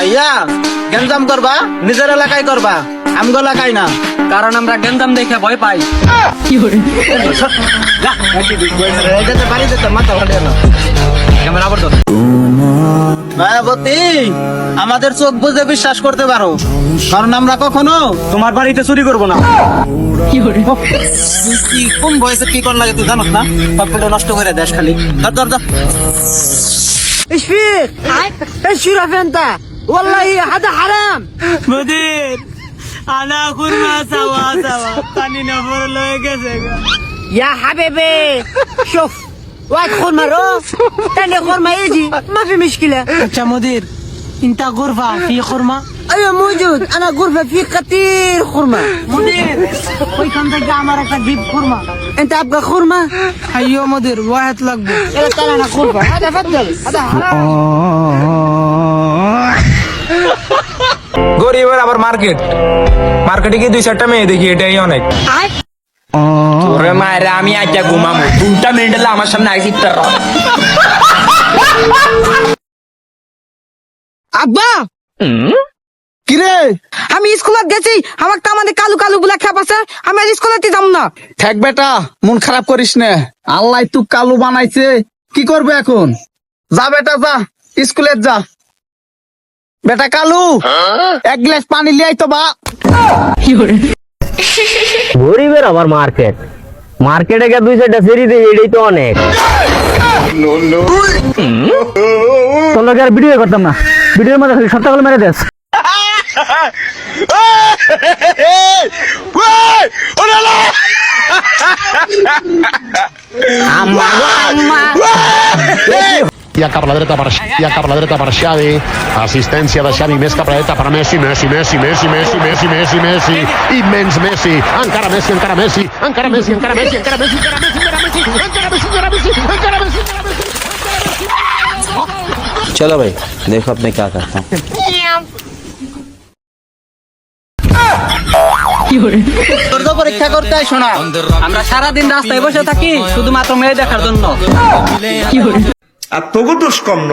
ভাইয়া গেঞ্জাম করবা? নিজের এলাকায় করবা। আমগো এলাকায় না। কারণ আমরা গেঞ্জাম দেখে ভয় পাই। আমাদের চোখ বুঝে বিশ্বাস করতে পারো। কারণ আমরা কখনো তোমার বাড়িতে চুরি করব না। কি কোন বয়সে কি কর লাগে তুই জানো না? সবগুলো নষ্ট করে দেশ খালি। ধর ধর ধর। ইশফিক والله هذا حرام. مدير أنا اخر ما سوا سوا خلينا نفر لو يكسر يا حبيبي شوف واحد خرمة تاني ثاني خرمة يجي ما في مشكلة. يا مدير أنت غرفة في خرمة؟ أيوه موجود. أنا غرفة في كثير خرمة. مدير خوي كم تلقى عمرك تجيب خرمة؟ أنت أبقى خرمة؟ أيوه مدير واحد لقبه. يلا تعال أنا خرمة هذا فضل هذا حرام. آه. গরিবের আবার মার্কেট মার্কেটে গিয়ে দুই চারটা মেয়ে দেখি এটাই অনেক। ওরে মায়ের আমি আজকে ঘুমাবো। দুটা মিনিট হলে আমার সামনে আইসি আব্বা! কিরে? আমি স্কুলে গেছি আমার তো আমাদের কালু কালু গুলা খেপ আছে আমি আর স্কুলে যাব না। ঠেক বেটা মন খারাপ করিস না। আল্লাহ তুই কালু বানাইছে কি করবে এখন? যা বেটা যা স্কুলে যা। বেটা কালু এক গ্লাস পানি লিয়াই তো বা গরিবের আবার মার্কেট মার্কেটে গিয়ে দুই চারটা ফেরি দেয় এটাই তো অনেক তোর লোক আর ভিডিও করতাম না ভিডিওর মধ্যে খালি সপ্তাহ মেরে দেস i cap a la dreta per, i cap a la dreta per Xavi assistència de Xavi més cap a la dreta per Messi Messi, Messi, Messi, Messi, Messi, Messi, Messi immens Messi, encara Messi encara Messi, encara Messi, encara Messi encara Messi, encara Messi, encara Messi, encara Messi, encara Messi, encara Messi, encara Messi चलो भाई देखो अब मैं क्या करता हूँ তোর তো পরীক্ষা করতে আইসো না আমরা সারাদিন রাস্তায় বসে থাকি শুধুমাত্র মেয়ে দেখার জন্য আর তোকে দোষ কম ন।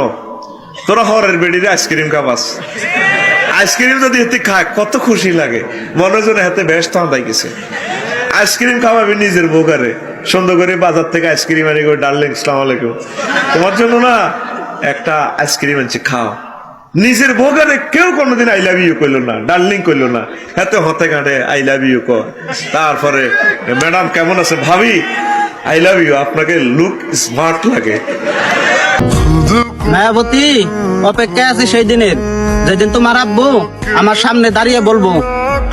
তোরা হরের বেড়িতে আইসক্রিম খাবাস। আইসক্রিম যদি এতে খায়, কত খুশি লাগে। মনে জন্য হাতে ব্যস্ত হাতাই গেছে। আইসক্রিম খাওয়াবি নিজের বোকারে সুন্দর করে বাজার থেকে আইসক্রিম আনি করে ডার্লিং সালাম আলাইকুম। তোমার জন্য না একটা আইসক্রিম আনছি, খাও। নিজের ভোগারে কেউ কোনোদিন আই লাভ ইউ করল না, ডার্লিং করল না। হাতে হতে ঘাটে আই লাভ ইউ কর তারপরে ম্যাডাম কেমন আছে? ভাবি আই লাভ ইউ আপনাকে লুক স্মার্ট লাগে। মায়াবতী অপেক্ষায় আছি সেই দিনের। যেদিন তোমার আব্বু আমার সামনে দাঁড়িয়ে বলব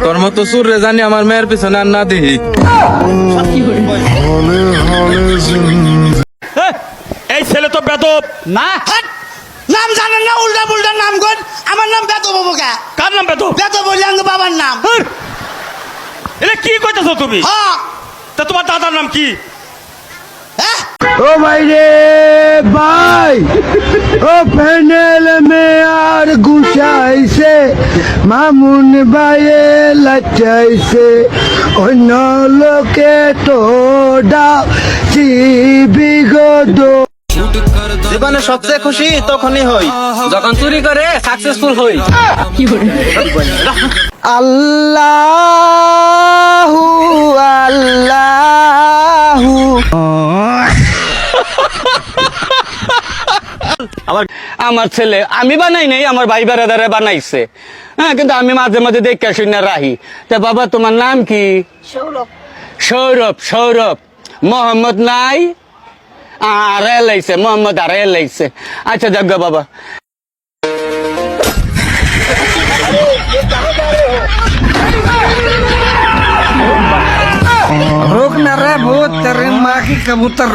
তোর মতো সুর রে জানি আমার মেয়ের পিছনে আর না দেখি এই ছেলে তো বেদব। না। নাম জানেন না উল্টা পুল্টা নাম কর। আমার নাম বেত বাবুকা কার নাম বেদব? বেত বললে আমার বাবার নাম। এটা কি কইতেছো তুমি? হ্যাঁ তা তোমার দাদার নাম কি? ও ভাই রে ভাই। ও প্যানেল মে আর গুছাইছে মামুন ভাইয়ে লাচাইছে অন্য লোকে তো ডাও বিগত জীবনে সবচেয়ে খুশি তখনই হই যখন চুরি করে সাকসেসফুল হই। আল্লাহু আমার ছেলে আমি বানাই নাই আমার ভাই বেড়াদারে বানাইছে হ্যাঁ কিন্তু আমি মাঝে মাঝে দেখে শুনে রাহি তা বাবা তোমার নাম কি সৌরভ সৌরভ মোহাম্মদ নাই আর এলাইছে মোহাম্মদ আর এলাইছে আচ্ছা যাক গো বাবা रुक न रे भूत तेरे माँ की कबूतर